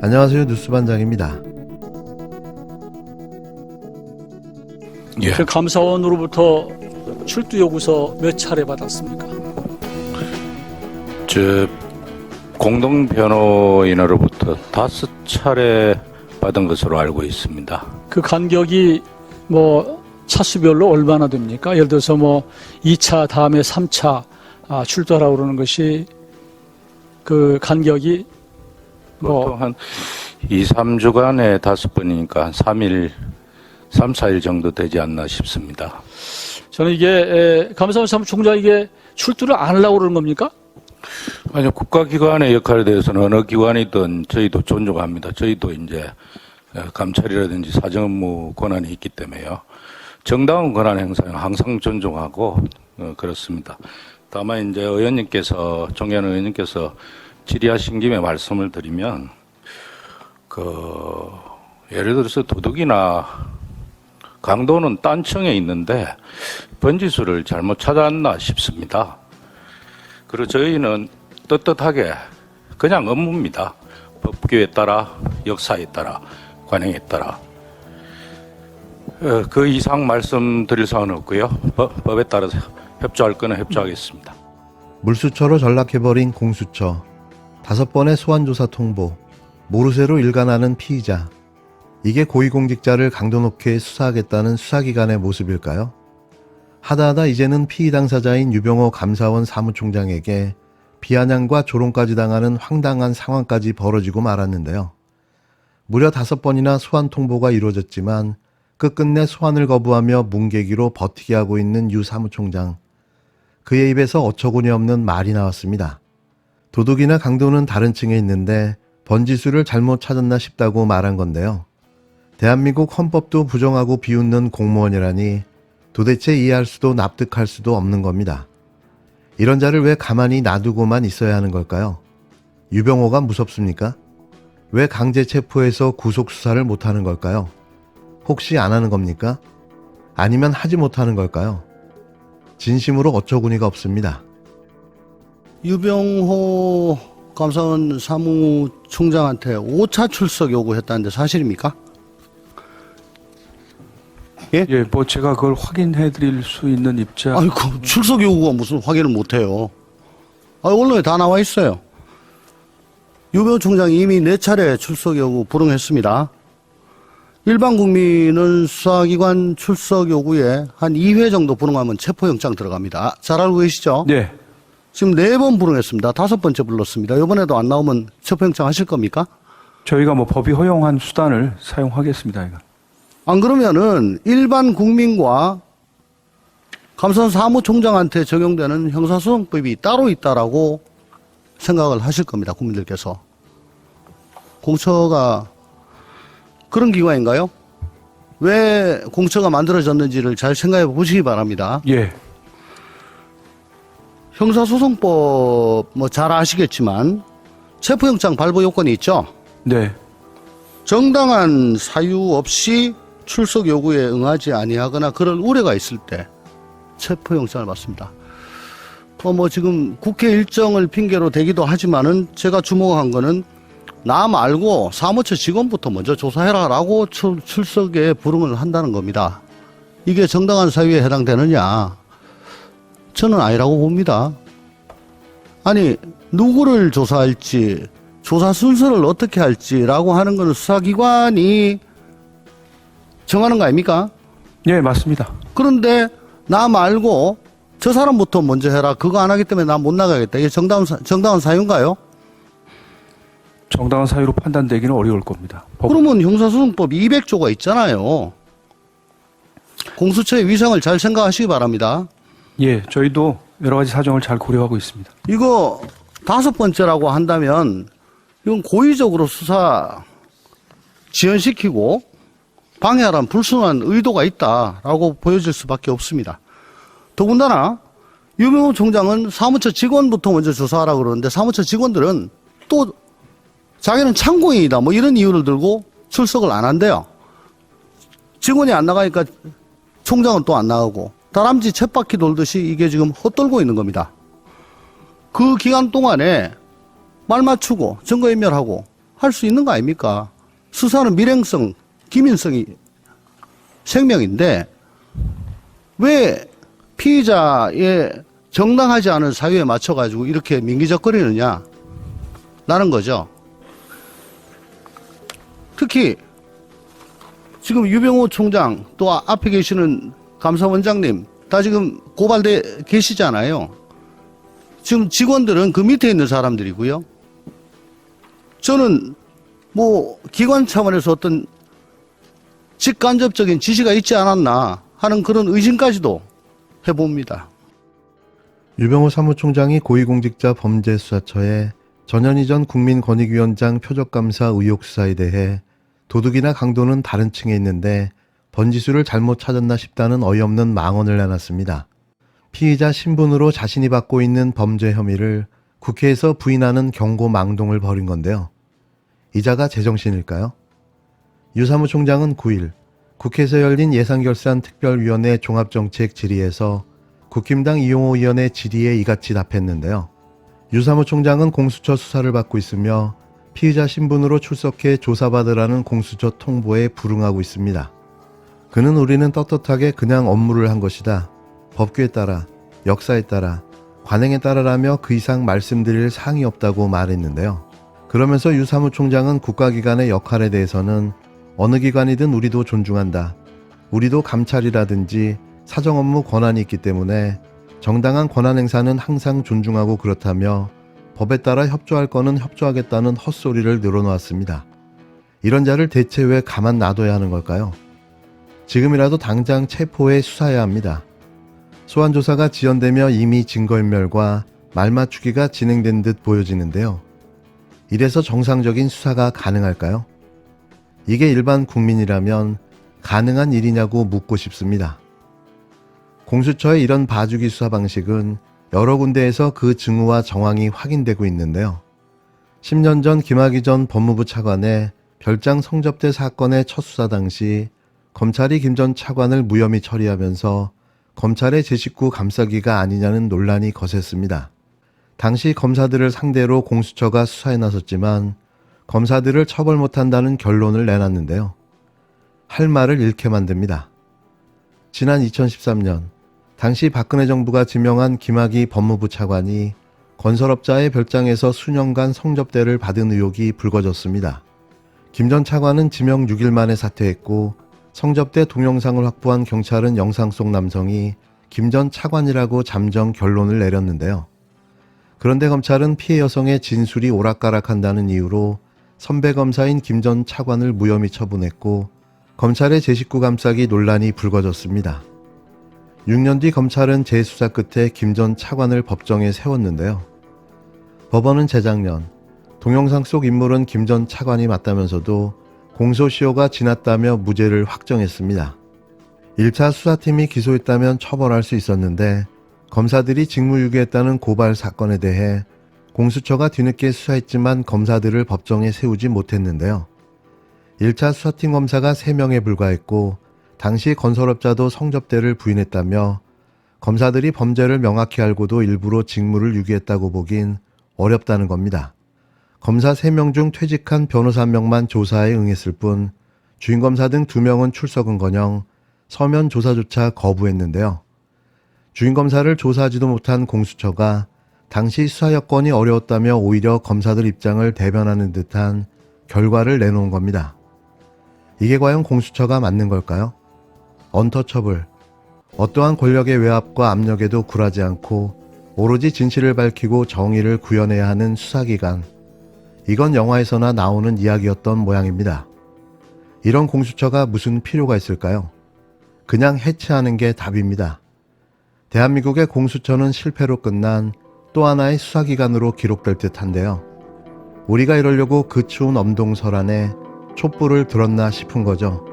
안녕하세요 뉴스반장입니다. 예. 그 감사원으로부터 출두 요구서 몇 차례 받았습니까? 저 공동 변호인으로부터 다섯 차례 받은 것으로 알고 있습니다. 그 간격이 뭐 차수별로 얼마나 됩니까? 예를 들어서 뭐 2차 다음에 3차 아, 출두하라고 그러는 것이 그 간격이 뭐 보통 한 2, 3주간에 다섯 번이니까 한 3일, 3, 4일 정도 되지 않나 싶습니다. 저는 이게 에, 감사원 사무총장 이게 출두를 안 하려고 그러는 겁니까? 아니요, 국가기관의 역할에 대해서는 어느 기관이든 저희도 존중합니다. 저희도 이제 어, 감찰이라든지 사정 업무 권한이 있기 때문에요. 정당한 권한 행사는 항상 존중하고 어, 그렇습니다. 다만 이제 의원님께서 종현 의원님께서 질의하신 김에 말씀을 드리면 그 예를 들어서 도둑이나 강도는 딴청에 있는데 번지수를 잘못 찾았나 싶습니다. 그리고 저희는 떳떳하게 그냥 업무입니다. 법규에 따라 역사에 따라 관행에 따라 어, 그 이상 말씀드릴 사항은 없고요. 법, 법에 따라서 협조할 거는 협조하겠습니다. 물수처로 전락해버린 공수처, 다섯 번의 소환조사 통보, 모르쇠로 일관하는 피의자. 이게 고위공직자를 강도 높게 수사하겠다는 수사기관의 모습일까요? 하다하다 이제는 피의 당사자인 유병호 감사원 사무총장에게 비아냥과 조롱까지 당하는 황당한 상황까지 벌어지고 말았는데요. 무려 다섯 번이나 소환 통보가 이루어졌지만 끝끝내 소환을 거부하며 뭉개기로 버티게 하고 있는 유 사무총장. 그의 입에서 어처구니 없는 말이 나왔습니다. 도둑이나 강도는 다른 층에 있는데 번지수를 잘못 찾았나 싶다고 말한 건데요. 대한민국 헌법도 부정하고 비웃는 공무원이라니 도대체 이해할 수도 납득할 수도 없는 겁니다. 이런 자를 왜 가만히 놔두고만 있어야 하는 걸까요? 유병호가 무섭습니까? 왜 강제 체포해서 구속 수사를 못 하는 걸까요? 혹시 안 하는 겁니까? 아니면 하지 못하는 걸까요? 진심으로 어처구니가 없습니다. 유병호 감사원 사무총장한테 5차 출석 요구했다는데 사실입니까? 예, 뭐 제가 그걸 확인해 드릴 수 있는 입장. 아이고 출석 요구가 무슨 확인을 못 해요. 아 언론에 다 나와 있어요. 유병호 총장이 이미 네 차례 출석 요구 불응했습니다. 일반 국민은 수사기관 출석 요구에 한 2회 정도 불응하면 체포영장 들어갑니다. 잘 알고 계시죠? 네. 지금 네 번 불응했습니다. 다섯 번째 불렀습니다. 이번에도 안 나오면 체포영장 하실 겁니까? 저희가 뭐 법이 허용한 수단을 사용하겠습니다. 이건. 안 그러면은 일반 국민과 감사원 사무총장한테 적용되는 형사소송법이 따로 있다라고 생각을 하실 겁니다. 국민들께서. 공처가 그런 기관인가요? 왜 공처가 만들어졌는지를 잘 생각해 보시기 바랍니다. 예. 형사소송법 뭐 잘 아시겠지만 체포영장 발부 요건이 있죠. 네. 정당한 사유 없이 출석 요구에 응하지 아니하거나 그럴 우려가 있을 때 체포영장을 받습니다. 어, 뭐 지금 국회 일정을 핑계로 대기도 하지만은 제가 주목한 거는 나 말고 사무처 직원부터 먼저 조사해라라고 출, 출석에 불응을 한다는 겁니다. 이게 정당한 사유에 해당되느냐? 저는 아니라고 봅니다. 아니 누구를 조사할지 조사 순서를 어떻게 할지라고 하는 것은 수사기관이 정하는 거 아닙니까? 예, 맞습니다. 그런데 나 말고 저 사람부터 먼저 해라. 그거 안 하기 때문에 나 못 나가겠다. 이게 정당한, 사- 정당한 사유인가요? 정당한 사유로 판단되기는 어려울 겁니다. 법- 그러면 형사소송법 200조가 있잖아요. 공수처의 위상을 잘 생각하시기 바랍니다. 예, 저희도 여러 가지 사정을 잘 고려하고 있습니다. 이거 다섯 번째라고 한다면 이건 고의적으로 수사 지연시키고 방해하라는 불순한 의도가 있다라고 보여질 수밖에 없습니다. 더군다나 유병호 총장은 사무처 직원부터 먼저 조사하라 그러는데 사무처 직원들은 또 자기는 참고인이다 뭐 이런 이유를 들고 출석을 안 한대요. 직원이 안 나가니까 총장은 또 안 나가고 다람쥐 쳇바퀴 돌듯이 이게 지금 헛돌고 있는 겁니다. 그 기간 동안에 말 맞추고 증거인멸하고 할 수 있는 거 아닙니까? 수사는 밀행성, 기민성이 생명인데 왜 피의자의 정당하지 않은 사유에 맞춰가지고 이렇게 민기적거리느냐? 라는 거죠. 특히 지금 유병호 총장 또 아- 앞에 계시는 감사원장님 다 지금 고발돼 계시잖아요. 지금 직원들은 그 밑에 있는 사람들이고요. 저는 뭐 기관 차원에서 어떤 직간접적인 지시가 있지 않았나 하는 그런 의심까지도 해봅니다. 유병호 사무총장이 고위공직자 범죄수사처에 전현희 전 국민권익위원장 표적감사 의혹 수사에 대해 도둑이나 강도는 다른 층에 있는데 번지수를 잘못 찾았나 싶다는 어이없는 망언을 내놨습니다. 피의자 신분으로 자신이 받고 있는 범죄 혐의를 국회에서 부인하는 경고 망동을 벌인 건데요. 이자가 제정신일까요? 유 사무총장은 9일 국회에서 열린 예산결산 특별위원회 종합정책 질의에서 국힘당 이용호 의원의 질의에 이같이 답했는데요. 유 사무총장은 공수처 수사를 받고 있으며 피의자 신분으로 출석해 조사받으라는 공수처 통보에 불응하고 있습니다. 그는 우리는 떳떳하게 그냥 업무를 한 것이다. 법규에 따라, 역사에 따라, 관행에 따라라며 그 이상 말씀드릴 사항이 없다고 말했는데요. 그러면서 유 사무총장은 국가기관의 역할에 대해서는 어느 기관이든 우리도 존중한다. 우리도 감찰이라든지 사정 업무 권한이 있기 때문에 정당한 권한 행사는 항상 존중하고 그렇다며 법에 따라 협조할 거는 협조하겠다는 헛소리를 늘어놓았습니다. 이런 자를 대체 왜 가만 놔둬야 하는 걸까요? 지금이라도 당장 체포해 수사해야 합니다. 소환 조사가 지연되며 이미 증거인멸과 말맞추기가 진행된 듯 보여지는데요. 이래서 정상적인 수사가 가능할까요? 이게 일반 국민이라면 가능한 일이냐고 묻고 싶습니다. 공수처의 이런 봐주기 수사 방식은 여러 군데에서 그 증오와 정황이 확인되고 있는데요. 10년 전 김학의 전 법무부 차관의 별장 성접대 사건의 첫 수사 당시 검찰이 김 전 차관을 무혐의 처리하면서 검찰의 제 식구 감싸기가 아니냐는 논란이 거셌습니다. 당시 검사들을 상대로 공수처가 수사에 나섰지만 검사들을 처벌 못한다는 결론을 내놨는데요. 할 말을 잃게 만듭니다. 지난 2013년 당시 박근혜 정부가 지명한 김학의 법무부 차관이 건설업자의 별장에서 수년간 성접대를 받은 의혹이 불거졌습니다. 김 전 차관은 지명 6일 만에 사퇴했고 성접대 동영상을 확보한 경찰은 영상 속 남성이 김 전 차관이라고 잠정 결론을 내렸는데요. 그런데 검찰은 피해 여성의 진술이 오락가락한다는 이유로 선배 검사인 김 전 차관을 무혐의 처분했고 검찰의 제19 감싸기 논란이 불거졌습니다. 6년 뒤 검찰은 재수사 끝에 김 전 차관을 법정에 세웠는데요. 법원은 재작년 동영상 속 인물은 김 전 차관이 맞다면서도 공소시효가 지났다며 무죄를 확정했습니다. 1차 수사팀이 기소했다면 처벌할 수 있었는데 검사들이 직무유기했다는 고발 사건에 대해 공수처가 뒤늦게 수사했지만 검사들을 법정에 세우지 못했는데요. 1차 수사팀 검사가 3명에 불과했고 당시 건설업자도 성접대를 부인했다며 검사들이 범죄를 명확히 알고도 일부러 직무를 유기했다고 보긴 어렵다는 겁니다. 검사 3명 중 퇴직한 변호사 1명만 조사에 응했을 뿐 주임검사 등 2명은 출석은커녕 서면 조사조차 거부했는데요. 주임검사를 조사하지도 못한 공수처가 당시 수사 여건이 어려웠다며 오히려 검사들 입장을 대변하는 듯한 결과를 내놓은 겁니다. 이게 과연 공수처가 맞는 걸까요? 언터처블, 어떠한 권력의 외압과 압력에도 굴하지 않고 오로지 진실을 밝히고 정의를 구현해야 하는 수사기관. 이건 영화에서나 나오는 이야기였던 모양입니다. 이런 공수처가 무슨 필요가 있을까요? 그냥 해체하는 게 답입니다. 대한민국의 공수처는 실패로 끝난 또 하나의 수사기관으로 기록될 듯 한데요. 우리가 이러려고 그 추운 엄동설 안에 촛불을 들었나 싶은 거죠.